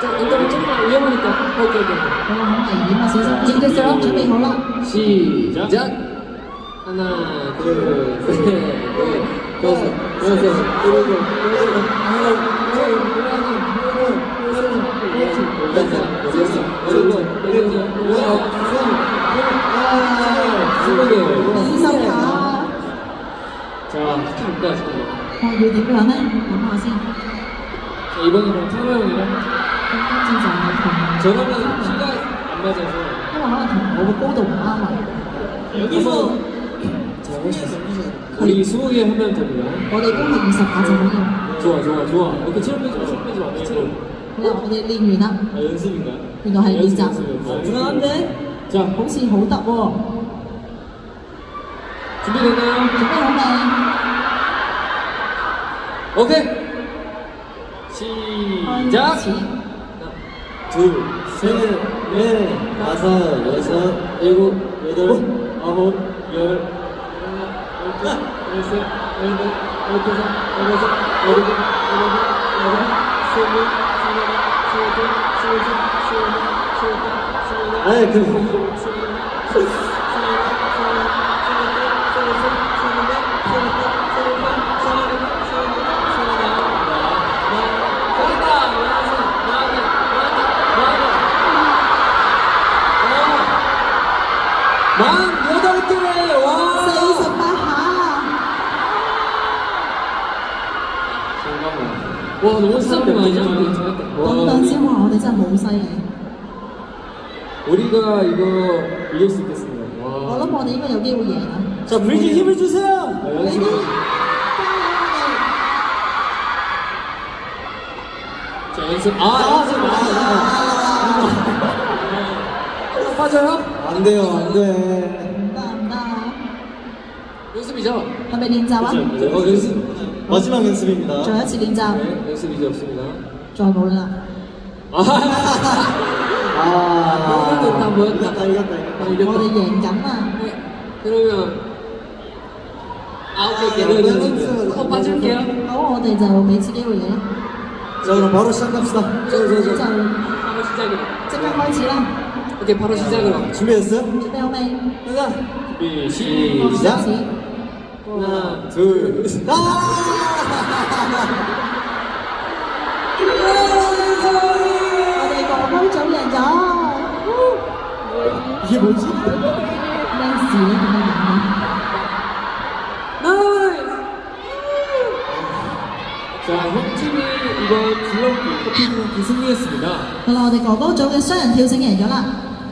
인터뷰 찍고 위험하니까 오케이 오케이 준비됐어요? 준비 걸러 시작 하나 둘셋넷 다섯 여섯 일곱 여덟 아홉 열 열한 열두 열세 열일곱 열여덟 열아홉 스무 개 스무 개자 축하합니다 축하합니다 어, 왜 댓글 안 해? 너무 아세요? 이번에 그럼 태호 형이랑 진짜 안 저거는 키가 안 맞아서 하나 하나 더 먹어 꼬도 없나 하나 여기서 우리 20개 하면 됩니다. 오늘 꿈이 있어 가지고 좋아 좋아 좋아. 오케이 체력 빼지 마 체력 빼지 마. 체력. 오늘 오늘 링이나 아, 연습인가요? 이거 할 아, 연습, 리자 연습, 연습. 자 혹시 호답어 준비됐나요? 정말 정말 오케이 시작. 始。 둘, 셋, 넷, 다섯, 여섯, 일곱, 여덟, 아홉, 열, 하나, 열둘, 열셋, 열넷, 열다섯, 열여섯, 열일곱, 열여덟, 열아홉, 스물, 스물하나, 스물둘, 스물셋, 스물넷, 스물다섯, 스물여섯, 아이, 그- 스물일곱, 스물여덟, 스물아홉, 스물열, 18개! 와! 세이서 빠하! 와, 너무 진짜 몇 개죠? 어떤 친구가 어디 참 너무 사이해. 우리가 이거 이길 수 있겠습니다. 와. 어느 번에 이거 여기 오예. 자, 브리지 네. 힘을 주세요! 아, 이런 식으로. 자, 연습. 아, 연습. 아, 아, 아, 아. 아, 아, 아. 빠져요? 안 돼요, 안 돼. 唔得唔得啊！ 연습이죠? 係咪練習啊？ 어 연습. 마지막 연습입니다. 再一次練習， 네, 연습 이제 없습니다. 再冇啦。 아. 아, 이겼다, 다 모였다. 이겼다, 이겼다, 아, 이겼다. 我哋 이겼다. 贏緊啊！ 네, 그러면 아홉 개 네, 네, 네, 네. 어, 빠질게요. 好，我哋就俾次機會你， 자, 그럼 바로 시작합시다. 저, 저, 就 저. 바로 시작이다. 即刻開始啦！ 오케이, 바로 시작으로. 준비됐어요? 準備好未？ 가자. 준비, 開 시작. 始。 하나, 둘, 셋. 아! 我哋哥哥組贏咗， 이게 뭐지? 咩事咧？點解贏咧？ 나이스! 자, 형 팀이 이번 줄넘기 커피 줄넘기 승리했습니다. 好啦，我哋哥哥組嘅雙人跳繩贏咗啦。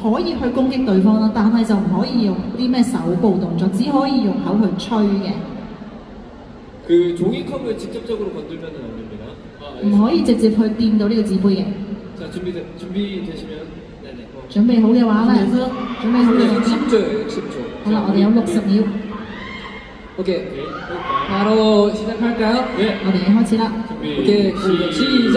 可以去攻擊對方啦，但係就唔可以用啲咩手部動作，只可以用口去吹嘅， 그 종이컵을 직접적으로 건들면 안 됩니다. 아, 唔可以直接去掂到呢個紙杯嘅。 자, 준비 준비 되시면 네네. 어. 準備好嘅話咧，準備好嘅話 10초예요, 10초. 好啦，我哋有六十秒， 오케이. 오케이. 바로 시작할까요? 네. 我哋開始啦。 오케이. 시작.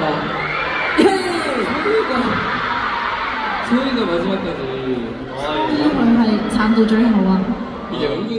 아, 예, 소희가 소희가 마지막까지. 와, 一会儿还长途追好啊。이게 은근